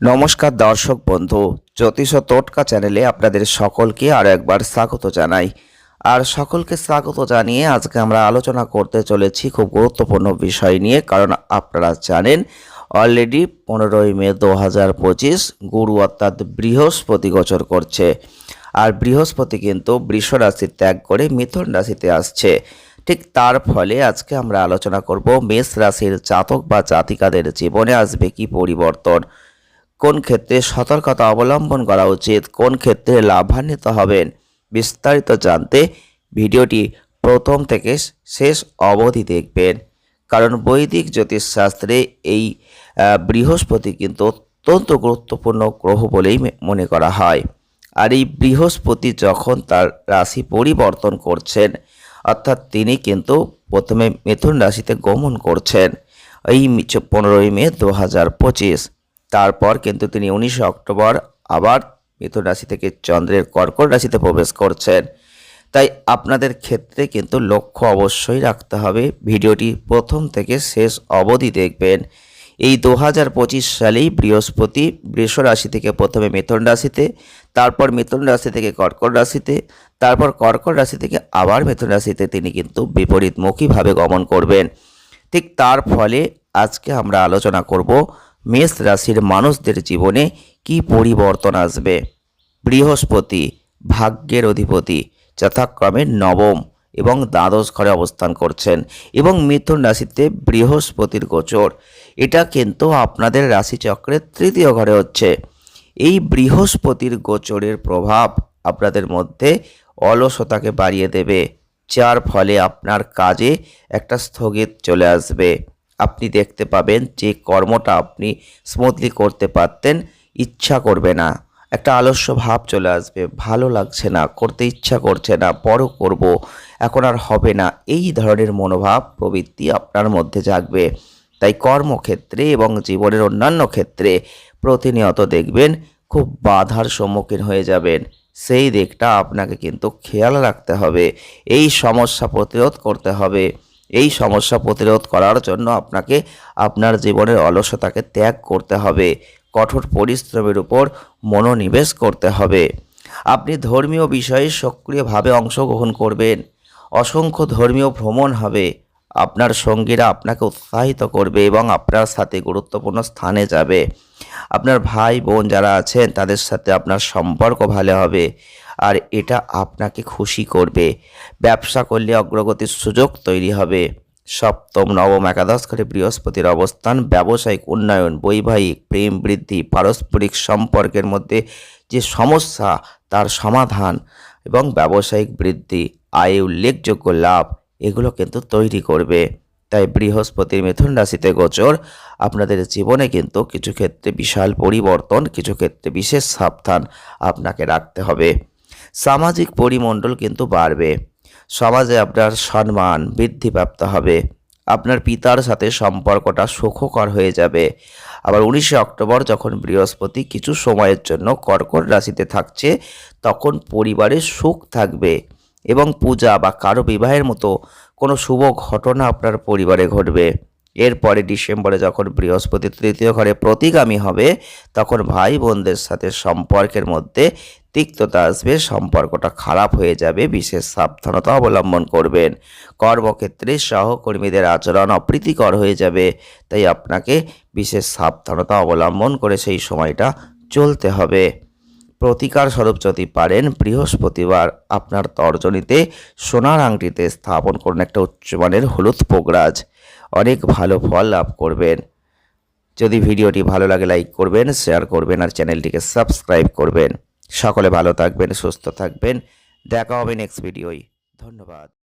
নমস্কার দর্শক বন্ধু, জ্যোতিষ টোটকা চ্যানেলে আপনাদের সকলকে আরও একবার স্বাগত জানাই। আর সকলকে স্বাগত জানিয়ে আজকে আমরা আলোচনা করতে চলেছি খুব গুরুত্বপূর্ণ বিষয় নিয়ে, কারণ আপনারা জানেন অলরেডি পনেরোই মে দু হাজার পঁচিশ গুরু অর্থাৎ বৃহস্পতি গোচর করছে। আর বৃহস্পতি কিন্তু বৃষ রাশি ত্যাগ করে মিথুন রাশিতে আসছে। ঠিক তার ফলে আজকে আমরা আলোচনা করব মেষ রাশির জাতক বা জাতিকাদের জীবনে আসবে কি পরিবর্তন। কোন ক্ষেত্রে সতর্কতা অবলম্বন করা উচিত, কোন ক্ষেত্রে লাভান্বিত হবেন, বিস্তারিত জানতে ভিডিওটি প্রথম থেকে শেষ অবধি দেখবেন। কারণ বৈদিক জ্যোতিষশাস্ত্রে এই বৃহস্পতি কিন্তু অত্যন্ত গুরুত্বপূর্ণ গ্রহ বলেই মনে করা হয়। আর এই বৃহস্পতি যখন তার রাশি পরিবর্তন করছেন, অর্থাৎ তিনি কিন্তু প্রথমে মিথুন রাশিতে গমন করছেন, এই পনেরোই মে দু হাজার পঁচিশ। তারপর কিন্তু তিনি উনিশে অক্টোবর আবার মিথুন রাশি থেকে চন্দ্রের কর্কট রাশিতে প্রবেশ করছেন। তাই আপনাদের ক্ষেত্রে কিন্তু লক্ষ্য অবশ্যই রাখতে হবে। ভিডিওটি প্রথম থেকে শেষ অবধি দেখবেন। এই দু হাজার পঁচিশ সালেই বৃহস্পতি বৃষ রাশি থেকে প্রথমে মিথুন রাশিতে, তারপর মিথুন রাশি থেকে কর্কট রাশিতে, তারপর কর্কট রাশি থেকে আবার মিথুন রাশিতে তিনি কিন্তু বিপরীতমুখীভাবে গমন করবেন। ঠিক তার ফলে আজকে আমরা আলোচনা করব মেষ রাশির মানুষদের জীবনে কি পরিবর্তন আসবে? বৃহস্পতি, ভাগ্যের অধিপতি, যথাক্রমে নবম এবং দ্বাদশ ঘরে অবস্থান করছেন এবং মিথুন রাশিতে বৃহস্পতির গোচর। এটা কিন্তু আপনাদের রাশিচক্রের তৃতীয় ঘরে হচ্ছে। এই বৃহস্পতির গোচরের প্রভাব আপনাদের মধ্যে অলসতাকে বাড়িয়ে দেবে, যার ফলে আপনার কাজে একটা স্থগিত চলে আসবে। আপনি দেখতে পাবেন যে কর্মটা আপনি স্মুথলি করতে পারতেন, ইচ্ছা করবে না। একটা আলস্য ভাব চলে আসবে, ভালো লাগছে না, করতে ইচ্ছা করছে না, বড় করব, এখন আর হবে না। এই ধরনের মনোভাব প্রবৃত্তি আপনার মধ্যে জাগবে। তাই কর্মক্ষেত্রে এবং জীবনের অন্যান্য ক্ষেত্রে প্রতিনিয়ত দেখবেন খুব বাধার সম্মুখীন হয়ে যাবেন। সেই দিকটা আপনাকে কিন্তু খেয়াল রাখতে হবে। এই সমস্যা প্রতিরোধ করতে হবে। এই সমস্যা প্রতিরোধ করার জন্য আপনাকে আপনার জীবনের অলসতাকে ত্যাগ করতে হবে। কঠোর পরিশ্রমের উপর মনোনিবেশ করতে হবে। আপনি ধর্মীয় বিষয়ে সক্রিয়ভাবে অংশগ্রহণ করবেন। অসংখ্য ধর্মীয় ভ্রমণ হবে। আপনার সঙ্গীরা আপনাকে উৎসাহিত করবে এবং আপনার সাথে গুরুত্বপূর্ণ স্থানে যাবে। আপনার ভাই বোন যারা আছেন, তাদের সাথে আপনার সম্পর্ক ভালো হবে আর এটা আপনাকে খুশি করবে। ব্যবসা করলে অগ্রগতির সুযোগ তৈরি হবে। সপ্তম, নবম একাদশ ঘরে বৃহস্পতির অবস্থান, ব্যবসায়িক উন্নয়ন, বৈবাহিক প্রেম বৃদ্ধি, পারস্পরিক সম্পর্কের মধ্যে যে সমস্যা, তার সমাধান এবং ব্যবসায়িক বৃদ্ধি, আয়ে উল্লেখযোগ্য লাভ। এগুলো কিন্তু তৈরি করবে। তাই বৃহস্পতির মিথুন রাশিতে গোচর। আপনাদের জীবনে কিন্তু কিছু ক্ষেত্রে বিশাল পরিবর্তন, কিছু ক্ষেত্রে বিশেষ সাবধান আপনাকে রাখতে হবে। সামাজিক পরিমণ্ডল কিন্তু বাড়বে। সমাজে আপনার সম্মান বৃদ্ধিপ্রাপ্ত হবে। আপনার পিতার সাথে সম্পর্কটা সুখকর হয়ে যাবে। আবার উনিশে অক্টোবর যখন বৃহস্পতি কিছু সময়ের জন্য কর্কট রাশিতে থাকছে, তখন পরিবারে সুখ থাকবে। এবং পূজা বা কারও বিবাহের মতো কোনো শুভ ঘটনা আপনার পরিবারে ঘটবে। এরপরে ডিসেম্বরে যখন বৃহস্পতি তৃতীয় ঘরে প্রতিগামী হবে, তখন ভাই বোনদের সাথে সম্পর্কের মধ্যে তিক্ততা আসবে, সম্পর্কটা খারাপ হয়ে যাবে, বিশেষ সাবধানতা অবলম্বন করবেন। কর্মক্ষেত্রে সহকর্মীদের আচরণ অপ্রীতিকর হয়ে যাবে, তাই আপনাকে বিশেষ সাবধানতা অবলম্বন করে সেই সময়টা চলতে হবে। প্রতিকার স্বরূপ যদি পারেন, বৃহস্পতিবার আপনার তর্জনীতে সোনার আংটিতে স্থাপন করুন একটা উচ্চমানের হলুদ পোগরাজ। অনেক ভালো ফল লাভ করবেন। যদি ভিডিওটি ভালো লাগে, লাইক করবেন, শেয়ার করবেন আর চ্যানেলটিকে সাবস্ক্রাইব করবেন। সকলে ভালো থাকবেন, সুস্থ থাকবেন। দেখা হবে নেক্সট ভিডিওই ধন্যবাদ।